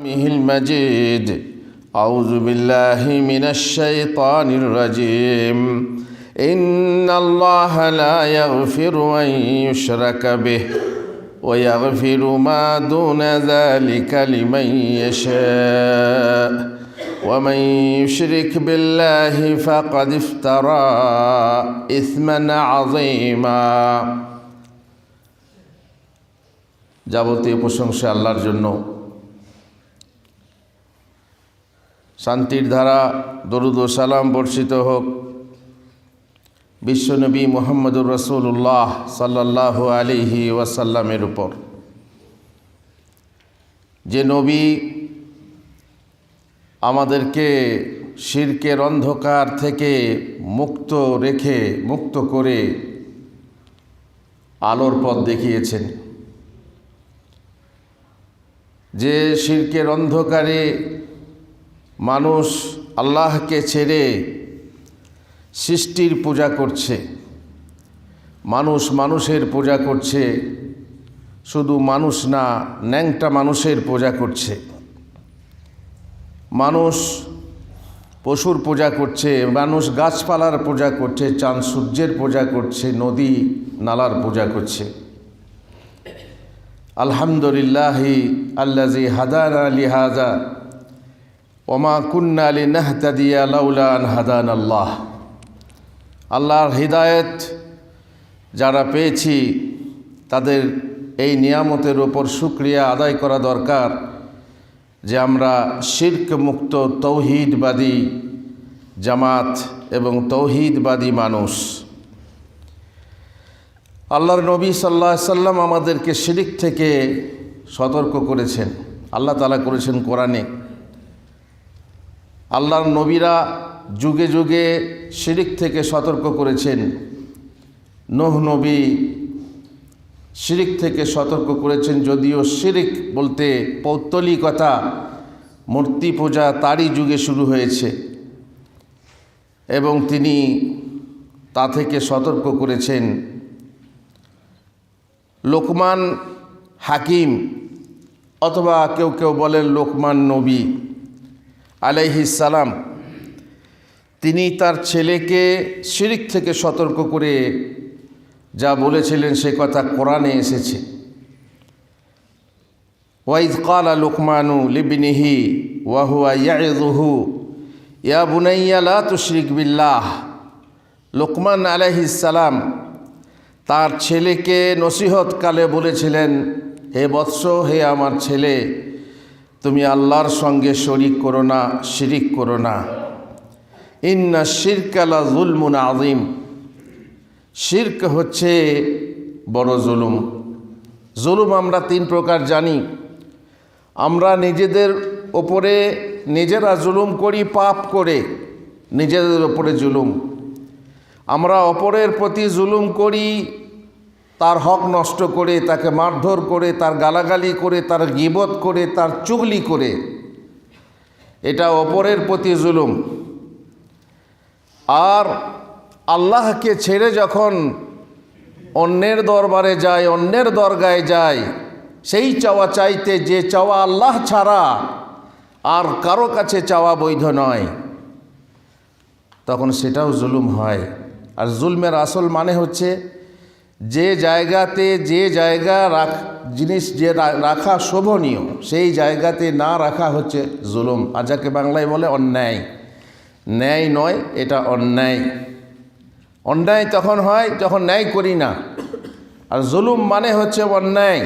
كلامه المجيد أعوذ بالله من الشيطان الرجيم إن الله لا يغفر أن يشرك به ويغفر ما دون ذلك لمن يشاء ومن يشرك بالله فقد افترى إثما عظيما যাবতীয় প্রশংসা আল্লাহর জন্য শান্তির ধারা, দরুদ সালাম বর্ষিত হোক। বিশ্বনবী মোহাম্মদুর রসুল্লাহ সাল্লাহ আলিহি ওয়াসাল্লামের উপর। যে নবী আমাদেরকে শিরকের অন্ধকার থেকে মুক্ত রেখে, মুক্ত করে আলোর পথ দেখিয়েছেন। যে শিরকের অন্ধকারে মানুষ আল্লাহকে ছেড়ে সৃষ্টির পূজা করছে। মানুষ মানুষের পূজা করছে। শুধু মানুষ না, ন্যাংটা মানুষের পূজা করছে। মানুষ পশুর পূজা করছে, মানুষ গাছপালার পূজা করছে, চাঁদ সূর্যের পূজা করছে, নদী নালার পূজা করছে। আলহামদুলিল্লাহি আল্লাজি হাদান আলী হাজা ওমা কুন্না আলী নাহতাদিয়া লাউলা আন হাদান আল্লাহ আল্লাহর হৃদায়ত যারা পেয়েছি, তাদের এই নিয়ামতের ওপর সুক্রিয়া আদায় করা দরকার যে আমরা শির্ক মুক্ত তৌহিদবাদী জামাত এবং তৌহিদবাদী মানুষ। আল্লাহর নবী সাল্লাহ সাল্লাম আমাদেরকে শিরিক থেকে সতর্ক করেছেন। আল্লাহ তালা করেছেন কোরআনে। আল্লাহর নবীরা যুগে যুগে শিরিক থেকে সতর্ক করেছেন। নোহ নবী শিরিক থেকে সতর্ক করেছেন যদিও শিরিক বলতে পৌত্তলিকতা, মূর্তি পূজা তারই যুগে শুরু হয়েছে। এবং তিনি তা থেকে সতর্ক করেছেন। লোকমান হাকিম অথবা কেউ কেউ বলেন লোকমান নবী। সালাম, তিনি তার ছেলেকে শিরিক থেকে সতর্ক করে যা বলেছিলেন সে কথা কোরআনে এসেছে। ওয়াইদ কালা লোকমানু লিবিনিহি ওয়াহুয়া ইয়াদুহু ইয়া বুনাইয়া লা তুশরিক বিল্লাহ। লোকমান সালাম তার ছেলেকে নসিহতকালে বলেছিলেন, হে বৎস, হে আমার ছেলে তুমি আল্লাহর সঙ্গে শরিক করো না, শিরিক করো না। ইন্না শিরকালা জুলমুন আজিম শির্ক হচ্ছে বড় জুলুম। জুলুম আমরা তিন প্রকার জানি। আমরা নিজেদের ওপরে নিজেরা জুলুম করি, পাপ করে নিজেদের ওপরে জুলুম। আমরা অপরের প্রতি জুলুম করি তার হক নষ্ট করে, তাকে মারধর করে, তার গালাগালি করে, তার গিবত করে, তার চুগলি করে। এটা অপরের প্রতি জুলুম। আর আল্লাহকে ছেড়ে যখন অন্যের দরবারে যায়, অন্যের দরগায় যায়, সেই চাওয়া চাইতে যে চাওয়া আল্লাহ ছাড়া আর কারও কাছে চাওয়া বৈধ নয়, তখন সেটাও জুলুম হয়। আর জুলমের আসল মানে হচ্ছে যে জায়গাতে যে জায়গা রাখ, জিনিস যে রাখা শোভনীয়, সেই জায়গাতে না রাখা হচ্ছে জুলুম। আর যাকে বাংলায় বলে অন্যায়। ন্যায় নয়, এটা অন্যায়। অন্যায় তখন হয় যখন ন্যায় করি না। আর জুলুম মানে হচ্ছে অন্যায়।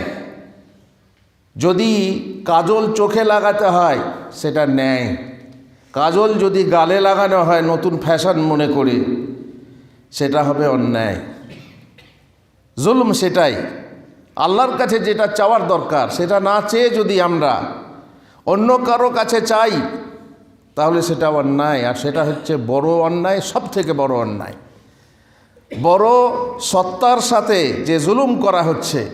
যদি কাজল চোখে লাগাতে হয়, সেটা ন্যায়। কাজল যদি গালে লাগানো হয়, নতুন ফ্যাশন মনে করে, সেটা হবে অন্যায়। জুলুম সেটাই। আল্লাহর কাছে যেটা চাওয়ার দরকার, সেটা না চেয়ে যদি আমরা অন্য কারও কাছে চাই, তাহলে সেটা অন্যায়। আর সেটা হচ্ছে বড় অন্যায় সব থেকে বড় অন্যায়। বড় সত্তার সাথে যে জুলুম করা হচ্ছে,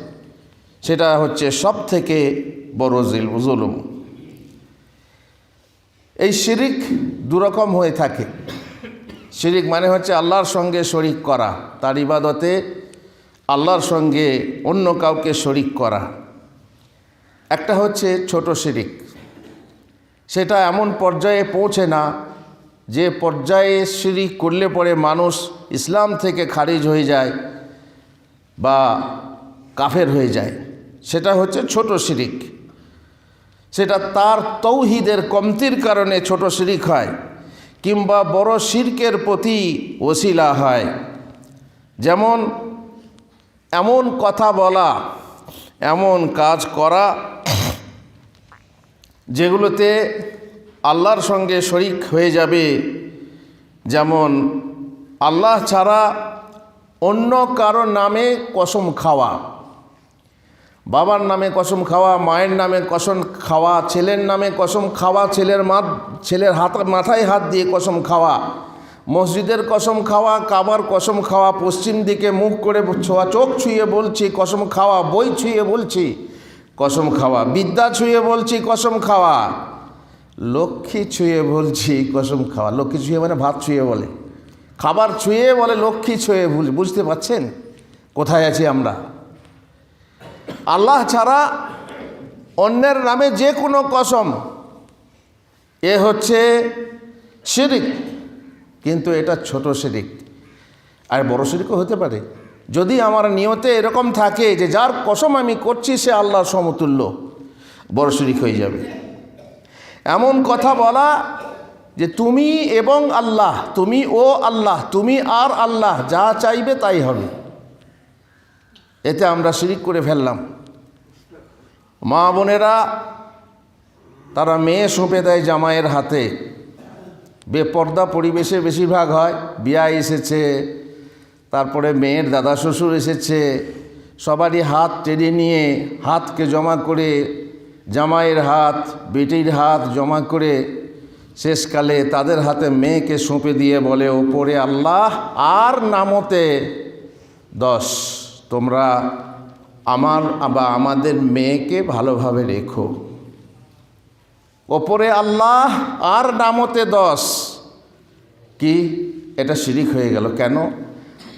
সেটা হচ্ছে সব থেকে বড় জুলুম। এই শিরিক দুরকম হয়ে থাকে। শিরিক মানে হচ্ছে আল্লাহর সঙ্গে শরিক করা, তার ইবাদতে আল্লাহর সঙ্গে অন্য কাউকে শরিক করা। একটা হচ্ছে ছোট শিরিক। সেটা এমন পর্যায়ে পৌঁছে না, যে পর্যায়ে শিরিক করলে পরে মানুষ ইসলাম থেকে খারিজ হয়ে যায় বা কাফের হয়ে যায়। সেটা হচ্ছে ছোট শিরিক। সেটা তার তৌহিদের কমতির কারণে ছোট শিরিক হয়, কিংবা বড় শিরকের প্রতি ওসিলা হয়। যেমন এমন কথা বলা, এমন কাজ করা, যেগুলোতে আল্লাহর সঙ্গে শরিক হয়ে যাবে। যেমন, আল্লাহ ছাড়া অন্য কারও নামে কসম খাওয়া। বাবার নামে কসম খাওয়া, মায়ের নামে কসম খাওয়া, ছেলের নামে কসম খাওয়া, ছেলের মা ছেলের হাত, মাথায় হাত দিয়ে কসম খাওয়া। মসজিদের কসম খাওয়া, কাবার কসম খাওয়া, পশ্চিম দিকে মুখ করে ছোঁয়া, চোখ ছুঁয়ে বলছি, কসম খাওয়া, বই ছুঁয়ে বলছি, কসম খাওয়া, বিদ্যা ছুঁয়ে বলছি, কসম খাওয়া। লক্ষ্মী ছুঁয়ে বলছি, কসম খাওয়া। লক্ষ্মী ছুঁয়ে মানে ভাত ছুঁয়ে বলে। খাবার ছুঁয়ে বলে লক্ষ্মী ছুঁয়ে বুঝ- বুঝতে পারছেন? কোথায় আছি আমরা? আল্লাহ ছাড়া অন্যের নামে যে কোনো কসম, এ হচ্ছে শিরিক। কিন্তু এটা ছোট শিরিক। আর বড় শিরিকও হতে পারে। যদি আমার নিয়তে এরকম থাকে যে যার কসম আমি করছি সে আল্লাহর সমতুল্য, বড় শিরিক হয়ে যাবে। এমন কথা বলা যে তুমি এবং আল্লাহ, তুমি ও আল্লাহ, তুমি আর আল্লাহ, যা চাইবে তাই হবে। এতে আমরা শিরিক করে ফেললাম। মা বোনেরা, তারা মেয়ে সঁপে দেয় জামাইয়ের হাতে। বেপর্দা পরিবেশে বেশিরভাগ হয়। বিয়া এসেছে, তারপরে মেয়ের দাদা শ্বশুর এসেছে, সবারই হাত টেনে নিয়ে হাতকে জমা করে, জামাইয়ের হাত, বেটির হাত জমা করে শেষকালে তাদের হাতে মেয়েকে সঁপে দিয়ে বলে, ওপরে আল্লাহ, আর নামতে দশ। তোমরা আমার বা আমাদের মেয়েকে ভালোভাবে রেখো। ওপরে আল্লাহ আর নামতে দশ। কি? এটা শিরিক হয়ে গেল। কেন?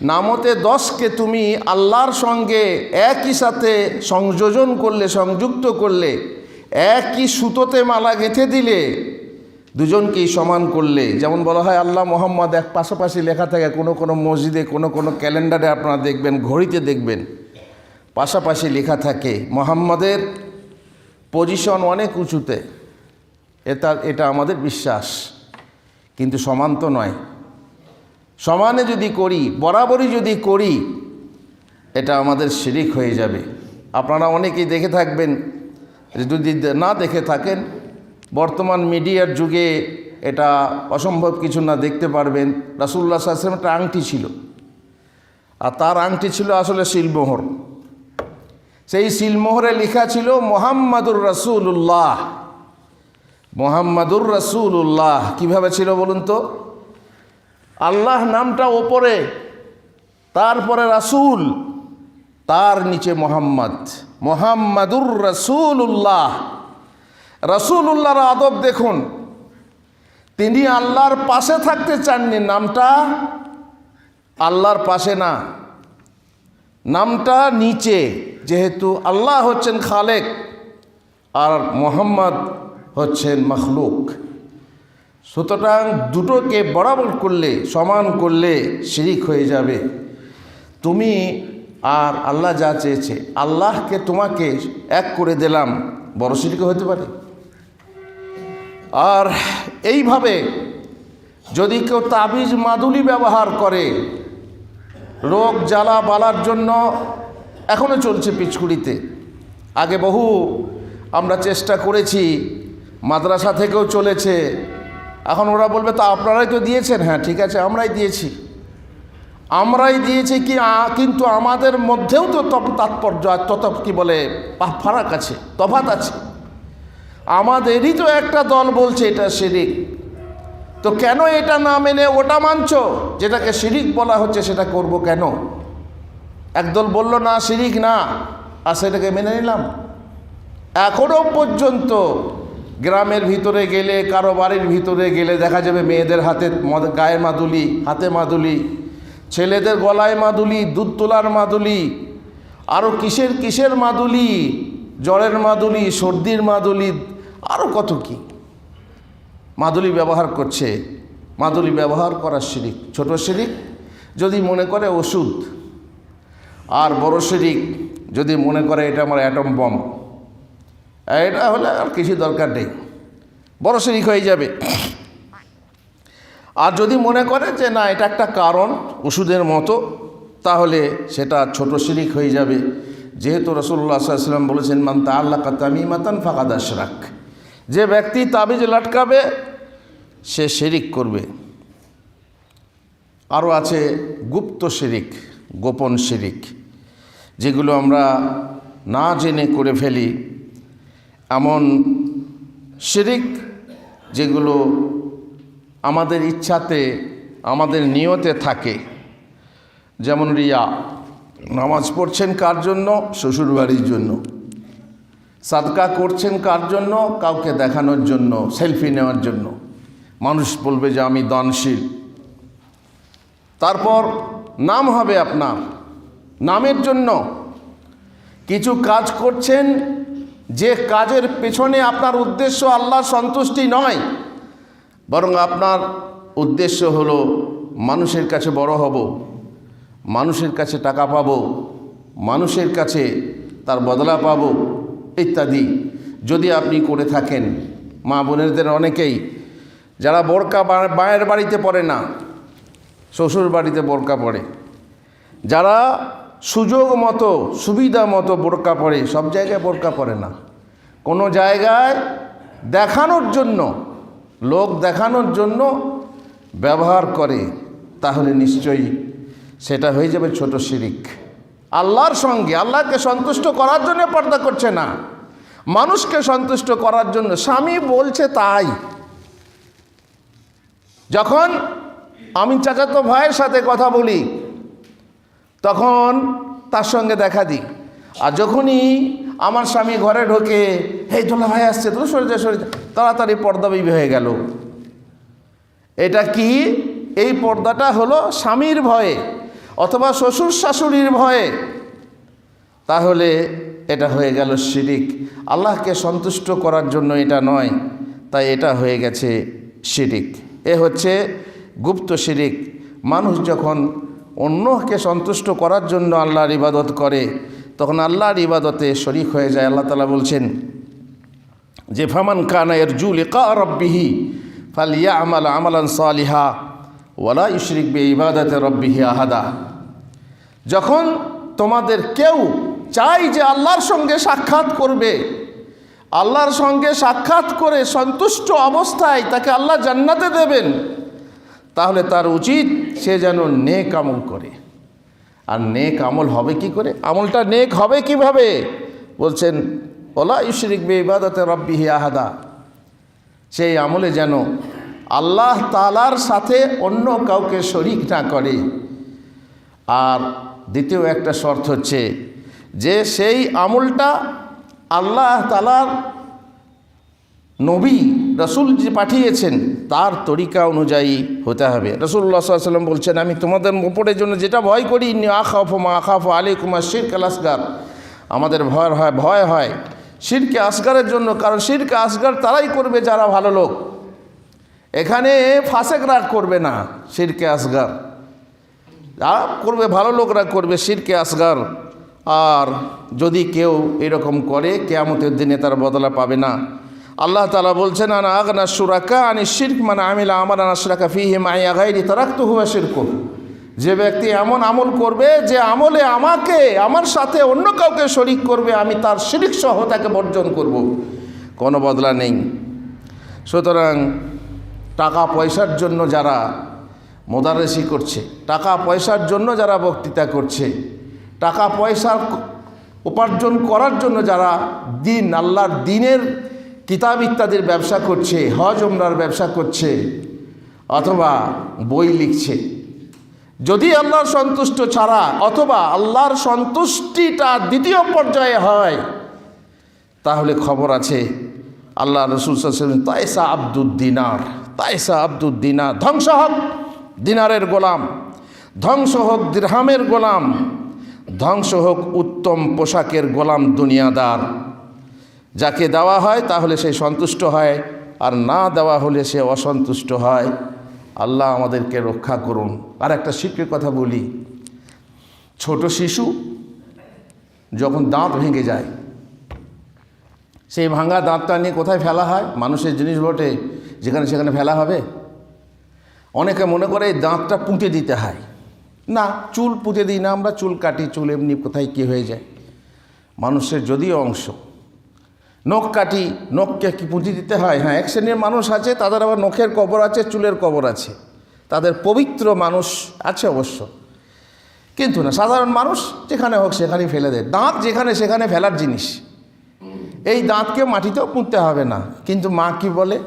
নামতে দশকে তুমি আল্লাহর সঙ্গে একই সাথে সংযোজন করলে, সংযুক্ত করলে, একই সুতোতে মালা গেঁথে দিলে, দুজনকেই সমান করলে। যেমন বলা হয়, আল্লাহ মোহাম্মদ এক পাশাপাশি লেখা থাকে, কোনো কোনো মসজিদে, কোনো কোনো ক্যালেন্ডারে আপনারা দেখবেন, ঘড়িতে দেখবেন। পাশাপাশি লেখা থাকে, মোহাম্মদের পজিশন অনেক উঁচুতে। এটা এটা আমাদের বিশ্বাস। কিন্তু সমান তো নয়। সমানে যদি করি, বরাবরই যদি করি, এটা আমাদের শিরিক হয়ে যাবে। আপনারা অনেকেই দেখে থাকবেন, যদি না দেখে থাকেন, বর্তমান মিডিয়ার যুগে এটা অসম্ভব কিছু না দেখতে পারবেন। রাসুল্লাহ সাল্লাম একটা আংটি ছিল। আর তার আংটি ছিল আসলে শিলমোহর সেই শিলমোহরে লেখা ছিল, মোহাম্মদুর রসুল্লাহ মোহাম্মদুর রসুল্লাহ কীভাবে ছিল বলুন তো? আল্লাহ নামটা ওপরে, তারপরে রাসূল, তার নিচে মোহাম্মদ। মোহাম্মদুর রসুল্লাহ রসুল্লাহর আদব দেখুন, তিনি আল্লাহর পাশে থাকতে চাননি। নামটা আল্লাহর পাশে না, নামটা নিচে। যেহেতু আল্লাহ হচ্ছেন খালেক, আর মোহাম্মদ হচ্ছেন মখলুক। সুতরাং দুটোকে বরাবর করলে, সমান করলে শিরিক হয়ে যাবে। তুমি আর আল্লাহ যা চেয়েছে, আল্লাহকে তোমাকে এক করে দিলাম, বড় শিরিক হতে পারে। আর এইভাবে যদি কেউ তাবিজ মাদুলি ব্যবহার করে, রোগ জ্বালা বালার জন্য এখনও চলছে পিচকুড়িতে। আগে বহু আমরা চেষ্টা করেছি মাদ্রাসা থেকেও চলেছে। এখন ওরা বলবে, তা আপনারাই তো দিয়েছেন? হ্যাঁ ঠিক আছে, আমরাই দিয়েছি। আমরাই দিয়েছি কি কিন্তু আমাদের মধ্যেও তো তাৎপর্য আর তত, কি বলে ফারাক আছে, তফাত আছে। আমাদেরই তো একটা দল বলছে, এটা শিরিক। তো কেন এটা না মেনে ওটা মানছো? যেটাকে শিরিক বলা হচ্ছে, সেটা করব কেন? একদল বলল, না, শিরিক না। আর সেটাকে মেনে নিলাম? এখনও পর্যন্ত গ্রামের ভিতরে গেলে, কারও বাড়ির ভিতরে গেলে দেখা যাবে মেয়েদের হাতে গায়ে মাদুলি, হাতে মাদুলি, ছেলেদের গলায় মাদুলি, দুধ তোলার মাদুলি আরও কিসের কিসের মাদুলি, জ্বরের মাদুলি, সর্দির মাদুলি আরও কত কি। মাদুলি ব্যবহার করছে, মাদুলি ব্যবহার করার শিরিক, ছোট শিরিক যদি মনে করে ওষুধ, আর বড় শিরিক যদি মনে করে এটা আমার অ্যাটম বম এটা হলে আর কিছু দরকার নেই। বড় শিরিক হয়ে যাবে। আর যদি মনে করে যে না, এটা একটা কারণ ওষুধের মতো, তাহলে সেটা ছোট শিরিক হয়ে যাবে। যেহেতু রসুল্লাহ সাল্লাম বলেছেন, মান তা আল্লাহ কাতামি মাতান ফাঁকা রাখ যে ব্যক্তি তাবিজ লাটকাবে, সে শিরিক করবে। আরও আছে গুপ্ত শিরিক, গোপন শিরিক, যেগুলো আমরা না জেনে করে ফেলি। এমন শিরিক যেগুলো আমাদের ইচ্ছাতে, আমাদের নিয়তে থাকে। যেমন রিয়া, নামাজ পড়ছেন কার জন্য? শ্বশুরবাড়ির জন্য। সাদকা করছেন কার জন্য? কাউকে দেখানোর জন্য, সেলফি নেওয়ার জন্য। মানুষ বলবে যে আমি দানশীল। তারপর নাম হবে আপনার। নামের জন্য কিছু কাজ করছেন যে কাজের পেছনে আপনার উদ্দেশ্য আল্লাহর সন্তুষ্টি নয়, বরং আপনার উদ্দেশ্য হলো মানুষের কাছে বড় হব, মানুষের কাছে টাকা পাব, মানুষের কাছে তার বদলা পাব, ইত্যাদি। যদি আপনি করে থাকেন, মা বোনেরদের অনেকেই, যারা বোরকা বা- মায়ের বাড়িতে পড়ে না শ্বশুর বাড়িতে বোরকা পড়ে, যারা সুযোগ মতো, সুবিধা মতো বোরকা পড়ে সব জায়গায় বোরকা পড়ে না। কোনো জায়গায় দেখানোর জন্য, লোক দেখানোর জন্য ব্যবহার করে, তাহলে নিশ্চয়ই সেটা হয়ে যাবে ছোট শিরিক। আল্লাহর সঙ্গে, আল্লাহকে সন্তুষ্ট করার জন্য পর্দা করছে না। মানুষকে সন্তুষ্ট করার জন্য, স্বামী বলছে তাই। যখন আমি চাচাতো ভাইয়ের সাথে কথা বলি তখন তার সঙ্গে দেখা দিই। আর যখনই আমার স্বামী ঘরে ঢোকে, হেই তোলা ভাই আসছে তো সরে যা, সরে তাড়াতাড়ি পর্দা বিবি হয়ে গেল। এটা কি? এই পর্দাটা হলো স্বামীর ভয়ে অথবা শ্বশুর শাশুড়ির ভয়ে। তাহলে এটা হয়ে গেল শিরিক। আল্লাহকে সন্তুষ্ট করার জন্য এটা নয়, তাই এটা হয়ে গেছে শিরিক। এ হচ্ছে গুপ্ত শিরিক। মানুষ যখন অন্যকে সন্তুষ্ট করার জন্য আল্লাহর ইবাদত করে, তখন আল্লাহর ইবাদতে শরিক হয়ে যায়। আল্লাহ তালা বলছেন, যে ফামান কানা এরজু লিকা রব্বিহি ফালিয়া আমাল আমালান সালিহা ওয়ালা ইশরিক বে ইবাদতে রব্বিহি আহাদা। যখন তোমাদের কেউ চাই যে আল্লাহর সঙ্গে সাক্ষাৎ করবে, আল্লাহর সঙ্গে সাক্ষাৎ করে সন্তুষ্ট অবস্থায় তাকে আল্লাহ জান্নাতে দেবেন তাহলে তার উচিত সে যেন নেক আমল করে। আর নেক আমল হবে কি করে? আমলটা নেক হবে কীভাবে? বলছেন, ওলা ইশরিক বে ইবাদতে রব্বিহি আহাদা। সেই আমলে যেন আল্লাহ তালার সাথে অন্য কাউকে শরিক না করে। আর দ্বিতীয় একটা শর্ত হচ্ছে যে সেই আমলটা আল্লাহ তালার নবী রসুল যে পাঠিয়েছেন, তার তরিকা অনুযায়ী হতে হবে। রসুল্লাহ সাল্লাম বলছেন, আমি তোমাদের ওপরের জন্য যেটা ভয় করি আখাফ মা আখাফ আলী কুমার শির কালাসগার আমাদের ভয় হয় ভয় হয় শিরকে আসগারের জন্য, কারণ শিরকে আসগার তারাই করবে যারা ভালো লোক। এখানে ফাঁসেকরা করবে না শিরকে আসগার। যা করবে ভালো লোকরা করবে শিরকে আসগার। আর যদি কেউ এরকম করে, কেয়ামতের দিনে তার বদলা পাবে না। আল্লাহ তালা বলছেন, আনা আগনা সুরাকা আনি শির্ক মানে আমিলা আমার আনা আনাসরাকা ফিহে মাইয়া গাইরি তারাক তো হুয়া শিরক যে ব্যক্তি এমন আমল করবে, যে আমলে আমাকে, আমার সাথে অন্য কাউকে শরিক করবে, আমি তার শিরিক সহ তাকে বর্জন করব। কোনো বদলা নেই। সুতরাং টাকা পয়সার জন্য যারা মোদারেসি করছে, টাকা পয়সার জন্য যারা বক্তৃতা করছে, টাকা পয়সা উপার্জন করার জন্য যারা দিন, আল্লাহর দিনের কিতাব ইত্যাদির ব্যবসা করছে, হজ ওমরার ব্যবসা করছে, অথবা বই লিখছে। যদি আল্লাহর সন্তুষ্ট ছাড়া অথবা আল্লাহর সন্তুষ্টিটা দ্বিতীয় পর্যায়ে হয়, তাহলে খবর আছে, আল্লাহ রসুল তাইসা আব্দুদ্দিনার তাইসা আব্দুদ্দিনার ধ্বংস হোক দিনারের গোলাম, ধ্বংস হোক দিরহামের গোলাম, ধ্বংস হোক উত্তম পোশাকের গোলাম দুনিয়াদার। যাকে দেওয়া হয় তাহলে সে সন্তুষ্ট হয়, আর না দেওয়া হলে সে অসন্তুষ্ট হয়। আল্লাহ আমাদেরকে রক্ষা করুন। আর একটা শিক্ষের কথা বলি। ছোট শিশু যখন দাঁত ভেঙে যায়, সেই ভাঙা দাঁতটা নিয়ে কোথায় ফেলা হয়? মানুষের জিনিস বটে, যেখানে সেখানে ফেলা হবে। অনেকে মনে করে এই দাঁতটা পুঁতে দিতে হয়। না, চুল পুঁতে দিই না, আমরা চুল কাটি, চুল এমনি কোথায় কী হয়ে যায়? মানুষের যদিও অংশ। নখ কাটি, নখকে কি পুঁজি দিতে হয়? হ্যাঁ এক শ্রেণির মানুষ আছে, তাদের আবার নখের কবর আছে, চুলের কবর আছে। তাদের পবিত্র মানুষ আছে অবশ্য। কিন্তু না, সাধারণ মানুষ যেখানে হোক সেখানেই ফেলে দেয়। দাঁত যেখানে সেখানে ফেলার জিনিস। এই দাঁতকে মাটিতেও পুঁততে হবে না। কিন্তু মা কি বলে?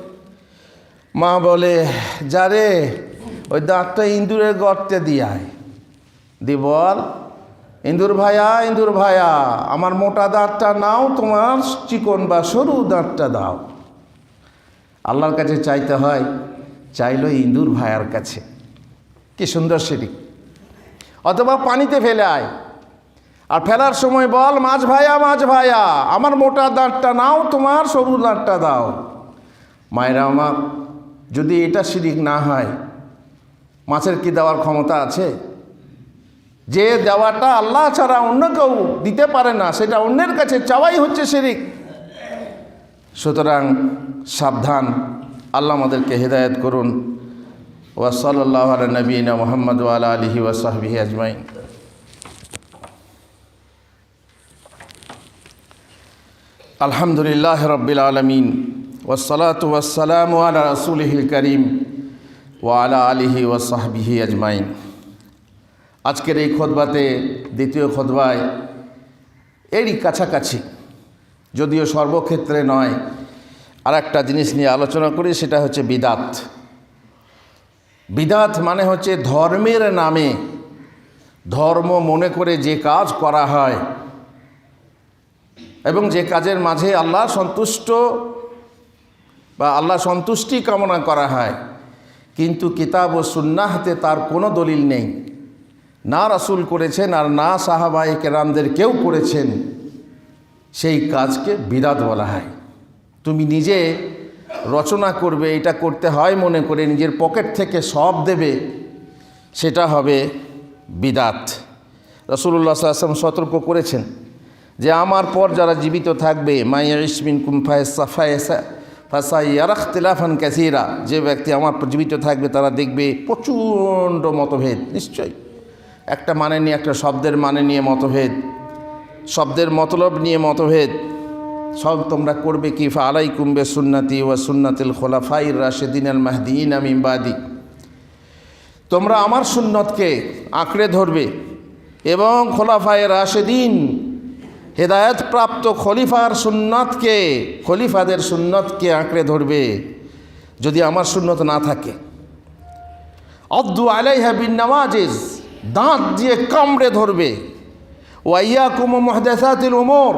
মা বলে যারে ওই দাঁতটা ইঁদুরের গর্তে দিয়ায় দি বল ইন্দুর ভাইয়া ইন্দুর ভাইয়া আমার মোটা দাঁতটা নাও, তোমার চিকন বা সরু দাঁতটা দাও। আল্লাহর কাছে চাইতে হয়, চাইলো ইন্দুর ভাইয়ার কাছে। কি সুন্দর সেটি অথবা পানিতে ফেলে আয়। আর ফেলার সময় বল, মাছ ভাইয়া মাছ ভাইয়া আমার মোটা দাঁতটা নাও, তোমার সরু দাঁতটা দাও। মায়েরা আমার, যদি এটা শিরিক না হয়, মাছের কি দেওয়ার ক্ষমতা আছে? যে দেওয়াটা আল্লাহ ছাড়া অন্য কেউ দিতে পারে না, সেটা অন্যের কাছে চাওয়াই হচ্ছে শিরিক। সুতরাং সাবধান, আল্লাহ আমাদেরকে হেদায়ত করুন। ওয়াসাল্লাহ নবীনা মোহাম্মদ ওয়ালা আলহি ওয়াসাহবিহি আজমাইন। আলহামদুলিল্লাহ রব্বিল আলমিন। ওসলাত ওয়াসালাম আলা রসুলহিল করিম ওয়ালা আলিহি ওয়াসাহবিহি আজমাইন। আজকের এই খোদবাতে, দ্বিতীয় খোদবায় এরই কাছাকাছি, যদিও সর্বক্ষেত্রে নয় আর একটা জিনিস নিয়ে আলোচনা করি, সেটা হচ্ছে বিদাত। বিদাত মানে হচ্ছে ধর্মের নামে, ধর্ম মনে করে যে কাজ করা হয়, এবং যে কাজের মাঝে আল্লাহ সন্তুষ্ট বা আল্লাহ সন্তুষ্টি কামনা করা হয়, কিন্তু কিতাব ও সুন্নাহাতে তার কোনো দলিল নেই। না রাসুল করেছেন আর না সাহাবাই কেরামদের কেউ করেছেন, সেই কাজকে বিদাত বলা হয়। তুমি নিজে রচনা করবে, এটা করতে হয় মনে করে নিজের পকেট থেকে সব দেবে, সেটা হবে বিদাত। রসুল্লাহ আসলাম সতর্ক করেছেন যে আমার পর যারা জীবিত থাকবে মাইয়া ইসমিন কুমফায়সা ফাসাইয়ারাখতিলাফান ক্যাসিরা যে ব্যক্তি আমার জীবিত থাকবে তারা দেখবে প্রচণ্ড মতভেদ, নিশ্চয়ই। একটা মানে নিয়ে, একটা শব্দের মানে নিয়ে মতভেদ। শব্দের মতলব নিয়ে মতভেদ। সব তোমরা করবে কি? ফা আলাই কুম্বে সুন্নাতি ওয়া সুন্নাতিল খোলাফাই রাশেদিন আল মাহদিন আমিমবাদি তোমরা আমার সুন্নতকে আঁকড়ে ধরবে এবং খোলাফায় রাশেদিন হেদায়ত প্রাপ্ত খলিফার সুন্নতকে, খলিফাদের সুন্নতকে আঁকড়ে ধরবে যদি আমার সুন্নত না থাকে। অব্দু আলাইহা বিন নওয়াজিজ। দাঁত দিয়ে কামড়ে ধরবে। ওয়াইয়া কুম মহদেসাতিল উমর।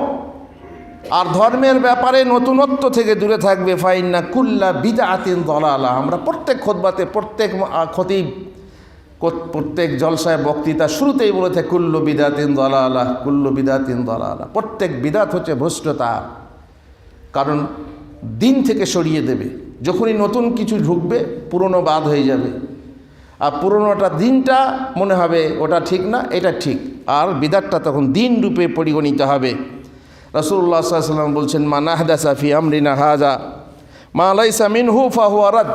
আর ধর্মের ব্যাপারে নতুনত্ব থেকে দূরে থাকবে, ফাইন্না কুল্লা বিদা আতিন দলালা। আমরা প্রত্যেক খোদবাতে, প্রত্যেক খতিব প্রত্যেক জলসায় বক্তৃতা শুরুতেই বলে থাকে, কুল্লু বিদাতিন দলালা, কুল্লু বিদাতিন দলালা। প্রত্যেক বিদাত হচ্ছে ভ্রষ্টতা। কারণ দিন থেকে সরিয়ে দেবে। যখনই নতুন কিছু ঢুকবে, পুরনো বাদ হয়ে যাবে। আর পুরনোটা দিনটা মনে হবে ওটা ঠিক না, এটা ঠিক। আর বিদাতটা তখন দিন রূপে পরিগণিত হবে। রসুল্লাহ সাল্লাম বলছেন, মা নাহদা সাফি আমরিনা হাজা মা আলাইসা মিন হু ফাহুয়ারাদ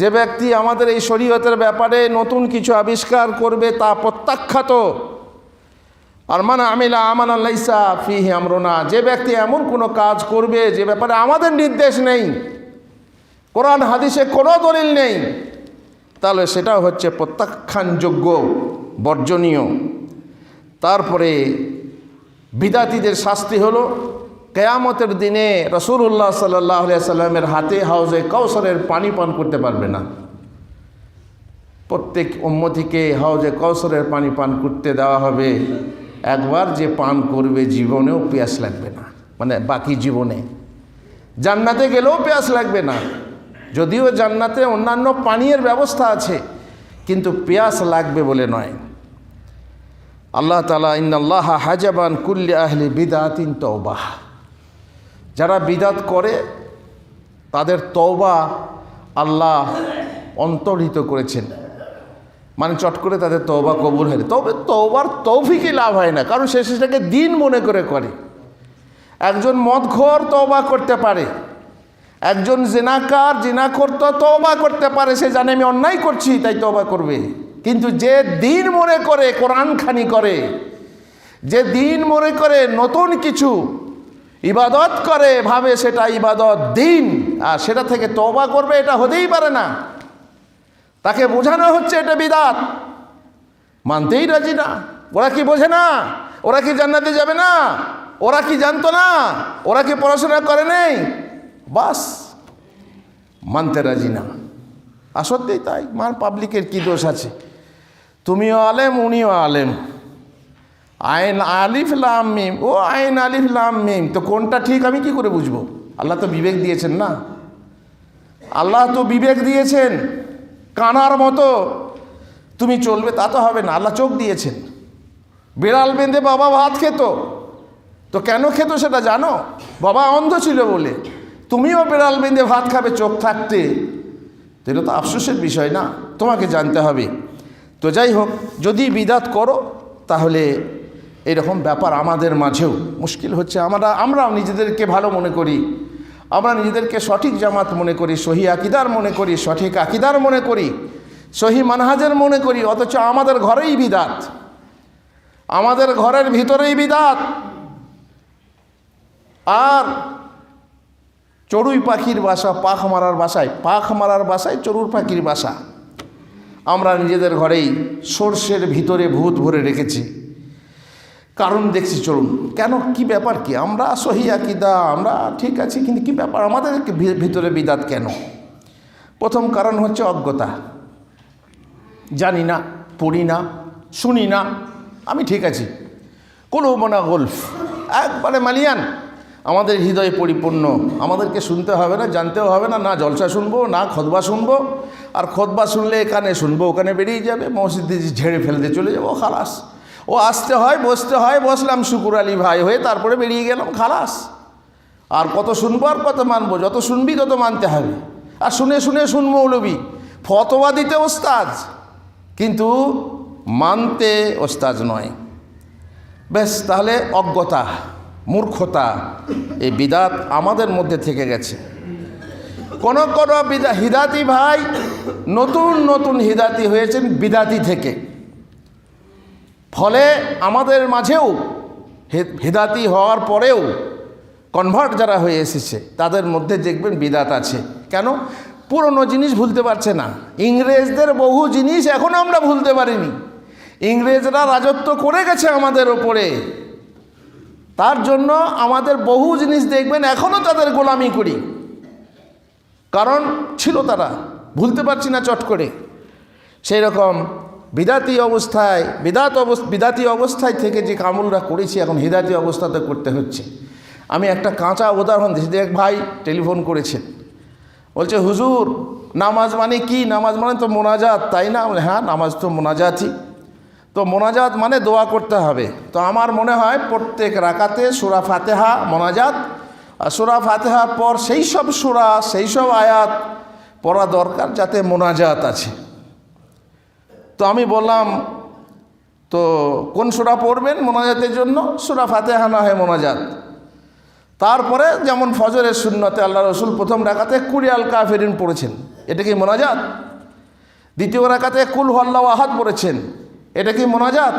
যে ব্যক্তি আমাদের এই শরীয়তের ব্যাপারে নতুন কিছু আবিষ্কার করবে তা প্রত্যাখ্যাত। আর মানা আমিলা আমান আল্লাইসা ফিহি আমরোনা, যে ব্যক্তি এমন কোনো কাজ করবে যে ব্যাপারে আমাদের নির্দেশ নেই। কোরআন, হাদিসে কোনো দলিল নেই। তাহলে সেটাও হচ্ছে প্রত্যাখ্যানযোগ্য, বর্জনীয়। তারপরে বিদাতিদের শাস্তি হলো, কেয়ামতের দিনে রসুল্লাহ সাল্লাহ সাল্লামের হাতে হাউজে কৌশলের পানি পান করতে পারবে না। প্রত্যেক উম্মতিকে হাউজে কৌশলের পানি পান করতে দেওয়া হবে। একবার যে পান করবে জীবনেও পেঁয়াস লাগবে না মানে বাকি জীবনে। জান্নাতে গেলেও পেঁয়াস লাগবে না। যদিও জান্নাতে অন্যান্য পানীয়ের ব্যবস্থা আছে, কিন্তু পেঁয়াস লাগবে বলে নয়। আল্লাহ তালা ইন্নআল্লাহ হাজাবান কুল্লি আহলি বিদাতিন তৌবাহ যারা বিদাত করে, তাদের তওবা আল্লাহ অন্তর্হিত করেছেন। মানে চট করে তাদের তওবা কবুল হয় না। তবে তওবার তৌফিকই লাভ হয় না, কারণ সে সেটাকে দিন মনে করে করে। একজন মদঘর তওবা করতে পারে একজন জেনাকার, জেনাখোর তো তওবা করতে পারে, সে জানে আমি অন্যায় করছি, তাই তওবা করবে। কিন্তু যে দিন মনে করে কোরআন খানি করে, যে দিন মনে করে নতুন কিছু ইবাদত করে, ভাবে সেটা ইবাদত দিন, আর সেটা থেকে তওবা করবে, এটা হতেই পারে না। তাকে বোঝানো হচ্ছে এটা বিদাত। মানতেই রাজি না। ওরা কি বোঝে না? ওরা কি জান্নাতে যাবে না? ওরা কি জানতো না? ওরা কি পড়াশোনা করে নেই? বাস, মানতে রাজি না। আর তাই মার পাবলিকের কী দোষ আছে? তুমিও আলেম, উনিও আলেম। আইন, আলিফ, লাম, মিম। ও আইন, আলিফ, লাম, মিম। তো কোনটা ঠিক, আমি কি করে বুঝব? আল্লাহ তো বিবেক দিয়েছেন না। আল্লাহ তো বিবেক দিয়েছেন, কানার মতো। তুমি চলবে, তা তো হবে না। আল্লাহ চোখ দিয়েছেন। বিড়াল বেঁধে বাবা ভাত খেত। তো কেন খেত সেটা জানো? বাবা অন্ধ ছিল বলে। তুমিও বিড়াল বেঁধে ভাত খাবে চোখ থাকতে। এটা তো আফসোসের বিষয় না, তোমাকে জানতে হবে। তো যাই হোক, যদি বিদাত করো, তাহলে এরকম ব্যাপার আমাদের মাঝেও মুশকিল হচ্ছে। আমরা, আমরাও নিজেদেরকে ভালো মনে করি। আমরা নিজেদেরকে সঠিক জামাত মনে করি, সহি আকিদার মনে করি, সঠিক আকিদার মনে করি, সহি মানহাজের মনে করি, অথচ আমাদের ঘরেই বিদাত। আমাদের ঘরের ভিতরেই বিদাত। আর চড়ুই পাখির বাসা, পাখ মারার বাসায়। পাখ মারার বাসায় চড়ুই পাখির বাসা। আমরা নিজেদের ঘরেই সর্ষের ভিতরে ভূত ভরে রেখেছি। কারণ দেখছি, চলুন, কেন, কি ব্যাপার কি? আমরা সহি আকিদা আমরা ঠিক আছি, কিন্তু কি ব্যাপার? আমাদের ভিতরে বিদাত কেন? প্রথম কারণ হচ্ছে অজ্ঞতা। জানি না, পড়ি না, শুনি না, আমি ঠিক আছি। কোনো মনা গল্ফ, একবারে মালিয়ান। আমাদের হৃদয় পরিপূর্ণ। আমাদেরকে শুনতে হবে না, জানতেও হবে না না জলসা শুনব, না খতবা শুনব। আর খতবা শুনলে এখানে শুনব, ওখানে বেরিয়ে যাবে, মসজিদে ঝেড়ে ফেলে দিয়ে চলে যাব খালাস। ও আসতে হয়, বসতে হয়, বসলাম শুকুর আলী ভাই হয়ে তারপরে বেরিয়ে গেলাম, খালাস। আর কত শুনব আর কত মানবো, যত শুনবি তত মানতে হবে। আর শুনে শুনে শুনব মৌলবি, ফতোয়া দিতে ওস্তাজ কিন্তু মানতে ওস্তাজ নয়। বেশ তাহলে অজ্ঞতা। মূর্খতা, এই বিদাত আমাদের মধ্যে থেকে গেছে। কোন কোন হিদাতি ভাই নতুন নতুন হিদাতি হয়েছেন বিদাতি থেকে। ফলে আমাদের মাঝেও হিদাতি হওয়ার পরেও কনভার্ট যারা হয়ে এসেছে, তাদের মধ্যে দেখবেন বিদাত আছে। কেন? পুরনো জিনিস ভুলতে পারছে না। ইংরেজদের বহু জিনিস এখনও আমরা ভুলতে পারিনি। ইংরেজরা রাজত্ব করে গেছে আমাদের ওপরে। তার জন্য আমাদের বহু জিনিস দেখবেন এখনও তাদের গোলামি করি। কারণ ছিল তারা, ভুলতে পারছি না চট করে। সেই রকম বিদাতি অবস্থায়, বিদাত অবস্থা বিদাতি অবস্থায় থেকে যে কামলরা করেছি, এখন হিদাতি অবস্থাতে করতে হচ্ছে। আমি একটা কাঁচা উদাহরণ দিচ্ছি এক ভাই, টেলিফোন করেছেন বলছে, হুজুর, নামাজ মানে কি? নামাজ মানে তো মোনাজাত, তাই না? হ্যাঁ নামাজ তো মোনাজাতই। তো মোনাজাত মানে দোয়া করতে হবে। তো আমার মনে হয় প্রত্যেক রাকাতে সুরা ফাতেহা মোনাজাত, আর সুরা ফাতেহার পর সেই সব সুরা, সেই সব আয়াত পড়া দরকার যাতে মোনাজাত আছে। তো আমি বললাম, তো কোন সুরা পড়বেন মোনাজাতের জন্য? সুরা ফাতেহা না হয় মোনাজাত। তারপরে যেমন ফজরের শূন্যতে আল্লাহ রসুল প্রথম রাখাতে কুড়ি আল কাফেরিন পড়েছেন। এটা কি মোনাজাত? দ্বিতীয় রাখাতে কুল হল্লা আহাদ পড়েছেন। এটা কি মোনাজাত?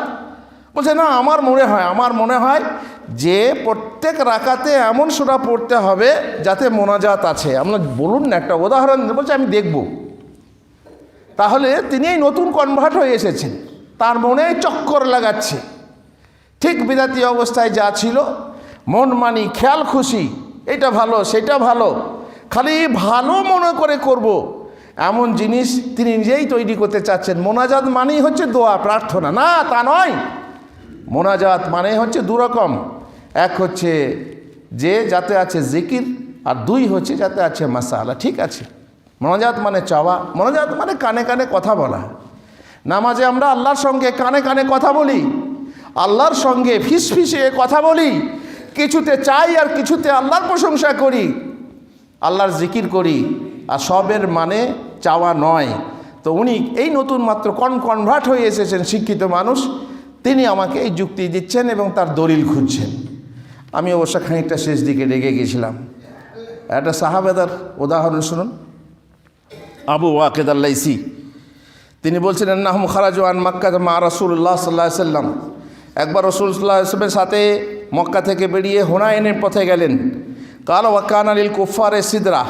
বলছে, না, আমার মনে হয়, আমার মনে হয় যে প্রত্যেক রাকাতে এমন সুরা পড়তে হবে যাতে মোনাজাত আছে। আপনার বলুন না, একটা উদাহরণ বলছে, আমি দেখব। তাহলে তিনি এই নতুন কনভার্ট হয়ে এসেছেন। তার মনে চক্কর লাগাচ্ছে। ঠিক বিদাতি অবস্থায় যা ছিল, মন মানি, খেয়াল খুশি এটা ভালো, সেটা ভালো, খালি ভালো মনে করে করব। এমন জিনিস তিনি নিজেই তৈরি করতে চাচ্ছেন। মোনাজাত মানেই হচ্ছে দোয়া, প্রার্থনা। না, তা নয়। মোনাজাত মানে হচ্ছে দুরকম এক হচ্ছে যে যাতে আছে জিকির, আর দুই হচ্ছে যাতে আছে মাসালা। ঠিক আছে। মোনাজাত মানে চাওয়া, মোনাজাত মানে কানে কানে কথা বলা। নামাজে আমরা আল্লাহর সঙ্গে কানে কানে কথা বলি, আল্লাহর সঙ্গে ফিস ফিসে কথা বলি, কিছুতে চাই আর কিছুতে আল্লাহর প্রশংসা করি, আল্লাহর জিকির করি আর সবের মানে চাওয়া নয়। তো উনি এই নতুন মাত্র কন কনভার্ট হয়ে এসেছেন শিক্ষিত মানুষ। তিনি আমাকে এই যুক্তি দিচ্ছেন এবং তার দলিল খুঁজছেন। আমি অবশ্য খানিকটা শেষ দিকে রেগে গেছিলাম। একটা সাহাবেদার উদাহরণ শুনুন। আবু ওয়াকেদ আল্লাইসি। তিনি বলছিলেন নাহম খারাজ আন মক্কা মা রসুল্লাহ সাল্লাহ সাল্লাম। একবার রসুল্লাহ আসলামের সাথে মক্কা থেকে বেরিয়ে হোনায়নের পথে গেলেন। কাল ওয়াকান আলিল কুফারে সিদরা।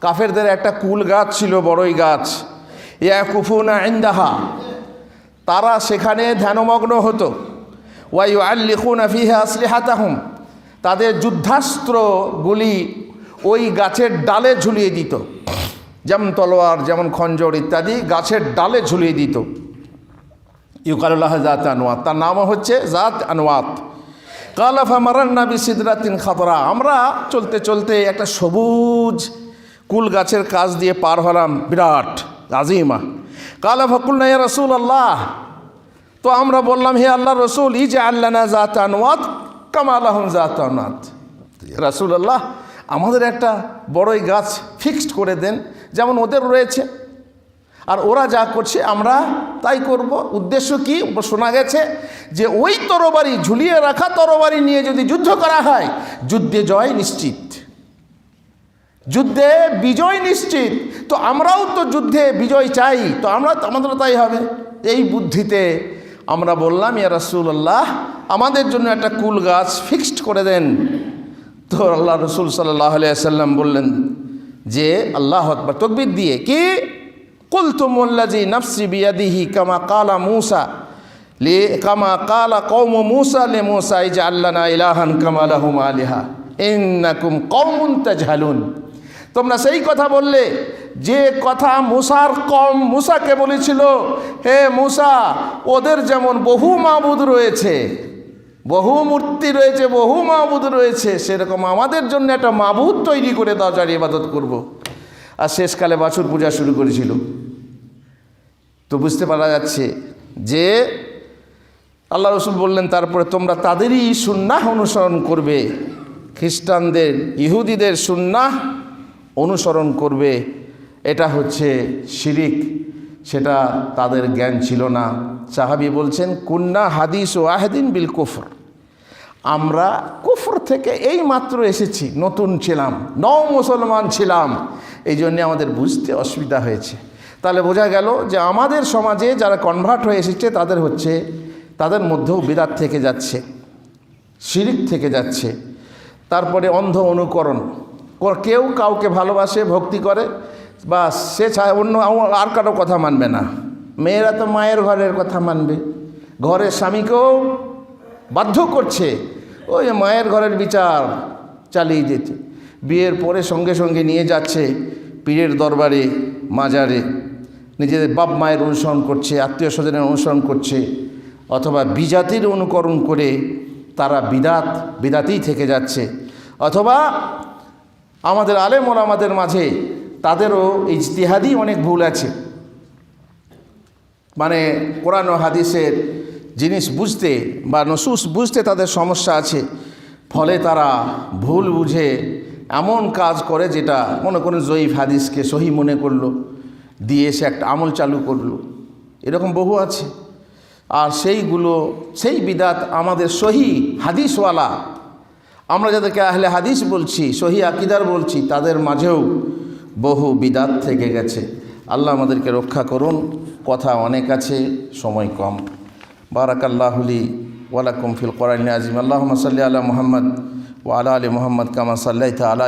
কাফেরদের একটা কুল গাছ ছিল, বড়ই গাছ। ইয়া কুফুনা ইন্দাহা। তারা সেখানে ধ্যানমগ্ন হতো। ওয়াই আল্লিখুন আফিহা আসলিহাতাহুম। তাদের যুদ্ধাস্ত্রগুলি ওই গাছের ডালে ঝুলিয়ে দিত। যেমন তলোয়ার, যেমন খঞ্জর ইত্যাদি গাছের ডালে ঝুলিয়ে দিত। ইউকারুল্লাহ জাত আনোয়াত তার নামও হচ্ছে জাত আনোয়াত কালাফা মারান্না বি সিদরাতিন খাতরা। আমরা চলতে চলতে একটা সবুজ কুল গাছের কাজ দিয়ে পার হলাম বিরাট আজিমা। কালাফা কুল্লা রসুল আল্লাহ তো আমরা বললাম হে আল্লাহ রসুল ই যে আল্লাহ না জাত আনোয়াত কামালাহম জাত আনোয়াত রাসুল আল্লাহ আমাদের একটা বড়ই গাছ ফিক্সড করে দেন যেমন ওদের রয়েছে। আর ওরা যা করছে আমরা তাই করব। উদ্দেশ্য কি? শোনা গেছে যে ওই তরবারি ঝুলিয়ে রাখা তরবারি নিয়ে যদি যুদ্ধ করা হয় যুদ্ধে জয় নিশ্চিত। যুদ্ধে বিজয় নিশ্চিত। তো আমরাও তো যুদ্ধে বিজয় চাই, তো আমরা, আমাদেরও তাই হবে। এই বুদ্ধিতে আমরা বললাম, ইয়া রাসুল্লাহ আমাদের জন্য একটা কুল গাছ ফিক্সড করে দেন। তো আল্লাহ রসুল সাল্লাহ সাল্লাম বললেন, যে আল্লাহ আকবর, তকবির দিয়ে। কি? কুলতুমুল্লাজি নফসি বিয়াদিহি কামা কালা মূসা লে, কামা কালা কৌম মূসা লে মূসা যে আল্লাহ ইলাহান কামালাহুম আলিহা। ইন্নাকুম কৌমুন তাজহালুন। তোমরা সেই কথা বললে যে কথা মুসার কম মুসাকে বলেছিল, হে মুসা, ওদের যেমন বহু মাবুদ রয়েছে, বহু মূর্তি রয়েছে, বহু মাবুদ রয়েছে, সেরকম আমাদের জন্য একটা মাবুদ তৈরি করে দাও যার ইবাদত করব। আর শেষকালে বাছুর পূজা শুরু করেছিল তো বুঝতে পারা যাচ্ছে যে আল্লাহ রসুল বললেন, তারপরে তোমরা তাদেরই সুন্নাহ অনুসরণ করবে খ্রিস্টানদের, ইহুদিদের সুন্নাহ অনুসরণ করবে, এটা হচ্ছে শিরিক, সেটা তাদের জ্ঞান ছিল না। সাহাবি বলছেন, কুন্না হাদিস ও আহেদিন বিল কুফর। আমরা কুফর থেকে এই মাত্র এসেছি, নতুন ছিলাম, নও মুসলমান ছিলাম। এই জন্যে আমাদের বুঝতে অসুবিধা হয়েছে। তাহলে বোঝা গেল যে আমাদের সমাজে যারা কনভার্ট হয়ে এসেছে, তাদের হচ্ছে, তাদের মধ্যেও বিরাট থেকে যাচ্ছে, শিরিক থেকে যাচ্ছে। তারপরে অন্ধ অনুকরণ। কেউ কাউকে ভালোবাসে, ভক্তি করে বা সে অন্য আর কারও কথা মানবে না। মেয়েরা তো মায়ের ঘরের কথা মানবে। ঘরের স্বামীকেও বাধ্য করছে। ওই মায়ের ঘরের বিচার চালিয়ে যেতে। বিয়ের পরে সঙ্গে সঙ্গে নিয়ে যাচ্ছে পীরের দরবারে, মাজারে। নিজেদের বাপ মায়ের অনুসরণ করছে, আত্মীয় স্বজনের অনুসরণ করছে। অথবা বিজাতির অনুকরণ করে তারা বিদাত, বিদাতেই থেকে যাচ্ছে। অথবা আমাদের আলেম আমাদের মাঝে তাদেরও ইজতিহাদি অনেক ভুল আছে। মানে কোরআন ও হাদিসের জিনিস বুঝতে বা নসুস বুঝতে তাদের সমস্যা আছে। ফলে তারা ভুল বুঝে এমন কাজ করে যেটা মনে করেন জয়ীফ হাদিসকে সহি মনে করল, দিয়ে সে একটা আমল চালু করল। এরকম বহু আছে। আর সেইগুলো, সেই বিদাত আমাদের সহি হাদিসওয়ালা আমরা যাদেরকে আহলে হাদিস বলছি, সহি আকিদার বলছি, তাদের মাঝেও বহু বিদাত থেকে গেছে। আল্লাহ আমাদেরকে রক্ষা করুন, কথা অনেক আছে, সময় কম। বারাকাল্লাহলি ওয়ালাকুম ফিল কোরআন আজিম আল্লাহ সাল্লি আলা মোহাম্মদ ও আলা আলী মোহাম্মদ কামা সাল্লাহ আলা